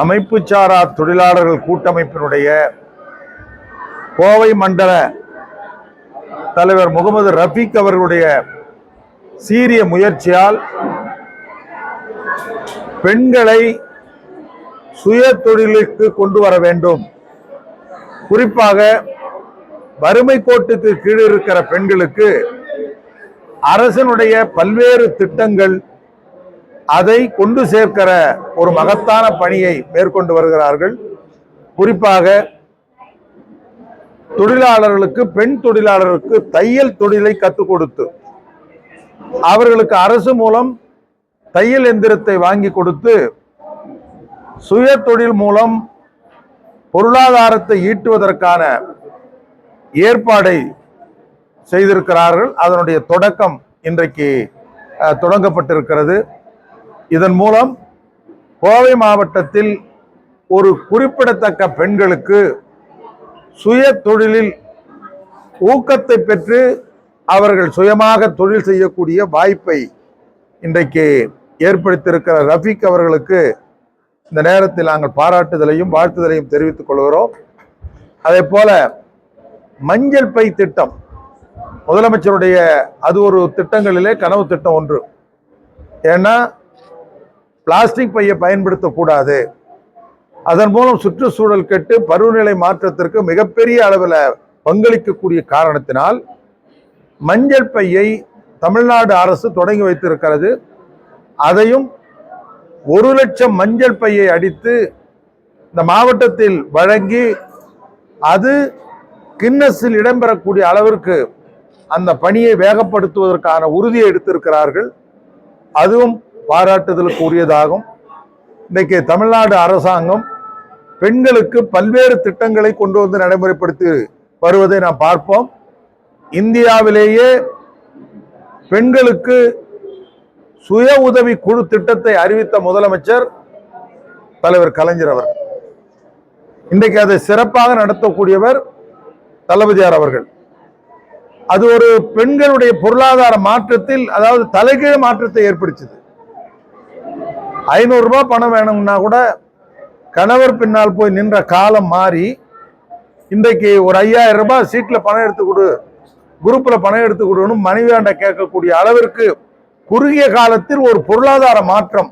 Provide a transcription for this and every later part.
அமைப்பு சாரா தொழிலாளர்கள் கூட்டமைப்பினுடைய கோவை மண்டல தலைவர் முகமது ரஃபீக் அவர்களுடைய சீரிய முயற்சியால் பெண்களை சுய தொழிலுக்கு கொண்டு வர வேண்டும். குறிப்பாக வறுமை கோட்டுக்கு கீழ் இருக்கிற பெண்களுக்கு அரசனுடைய பல்வேறு திட்டங்கள் அதை கொண்டு சேர்க்கிற ஒரு மகத்தான பணியை மேற்கொண்டு வருகிறார்கள். குறிப்பாக தொழிலாளர்களுக்கு பெண் தொழிலாளர்களுக்கு தையல் தொழிலை கற்றுக் கொடுத்து அவர்களுக்கு அரசு மூலம் தையல் எந்திரத்தை வாங்கி கொடுத்து சுய தொழில் மூலம் பொருளாதாரத்தை ஈட்டுவதற்கான ஏற்பாடை செய்திருக்கிறார்கள். அதனுடைய தொடக்கம் இன்றைக்கு தொடங்கப்பட்டிருக்கிறது. இதன் மூலம் கோவை மாவட்டத்தில் ஒரு குறிப்பிடத்தக்க பெண்களுக்கு சுய தொழிலில் ஊக்கத்தை பெற்று அவர்கள் சுயமாக தொழில் செய்யக்கூடிய வாய்ப்பை இன்றைக்கு ஏற்படுத்தியிருக்கிற ரஃபீக் அவர்களுக்கு இந்த நேரத்தில் நாங்கள் பாராட்டுதலையும் வாழ்த்துதலையும் தெரிவித்துக் கொள்கிறோம். அதே போல மஞ்சள் பை திட்டம் முதலமைச்சருடைய அது ஒரு திட்டங்களிலே கனவு திட்டம் ஒன்று. ஏன்னா பிளாஸ்டிக் பையை பயன்படுத்தக்கூடாது. அதன் மூலம் சுற்றுச்சூழல் கெட்டு பருவநிலை மாற்றத்திற்கு மிகப்பெரிய அளவில் பங்களிக்கக்கூடிய காரணத்தினால் மஞ்சள் பையை தமிழ்நாடு அரசு தொடங்கி வைத்திருக்கிறது. அதையும் ஒரு லட்சம் மஞ்சள் பையை அடித்து இந்த மாவட்டத்தில் வழங்கி அது கின்னஸில் இடம்பெறக்கூடிய அளவிற்கு அந்த பணியை வேகப்படுத்துவதற்கான உறுதியை எடுத்திருக்கிறார்கள். அதுவும் பாராட்டுதலுக்கு உரியதாகும் இன்றைக்கு தமிழ்நாடு அரசாங்கம் பெண்களுக்கு பல்வேறு திட்டங்களை கொண்டு வந்து நடைமுறைப்படுத்தி வருவதை நாம் பார்ப்போம். இந்தியாவிலேயே பெண்களுக்கு சுய உதவி குழு திட்டத்தை அறிவித்த முதலமைச்சர் தலைவர் கலைஞர் அவர் இன்றைக்கு அதை சிறப்பாக நடத்தக்கூடியவர் தளபதியார் அவர்கள். அது ஒரு பெண்களுடைய பொருளாதார மாற்றத்தில் அதாவது தலைகீழ மாற்றத்தை ஏற்படுத்தியது. ஐநூறுரூபா பணம் வேணும்னா கூட கணவர் பின்னால் போய் நின்ற காலம் மாறி இன்றைக்கு ஒரு ஐயாயிரம் ரூபாய் சீட்டில் பணம் எடுத்து கொடு குரூப்பில் பணம் எடுத்து கொடுன்னு மனைவியாண்ட கேட்கக்கூடிய அளவிற்கு குறுகிய காலத்தில் ஒரு பொருளாதார மாற்றம்.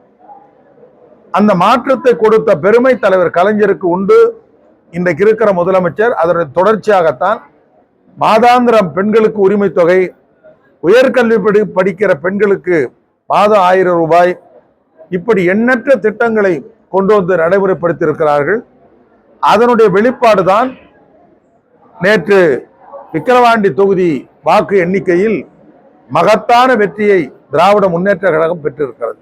அந்த மாற்றத்தை கொடுத்த பெருமை தலைவர் கலைஞருக்கு உண்டு. இன்றைக்கு இருக்கிற முதலமைச்சர் அதனுடைய தொடர்ச்சியாகத்தான் மாதாந்திரம் பெண்களுக்கு உரிமை தொகை உயர்கல்வி படி படிக்கிற பெண்களுக்கு மாதம் ஆயிரம் ரூபாய் இப்படி எண்ணற்ற திட்டங்களை கொண்டு வந்து நடைமுறைப்படுத்தியிருக்கிறார்கள். அதனுடைய வெளிப்பாடு தான் நேற்று விக்கிரவாண்டி தொகுதி வாக்கு எண்ணிக்கையில் மகத்தான வெற்றியை திராவிட முன்னேற்ற கழகம் பெற்றிருக்கிறது.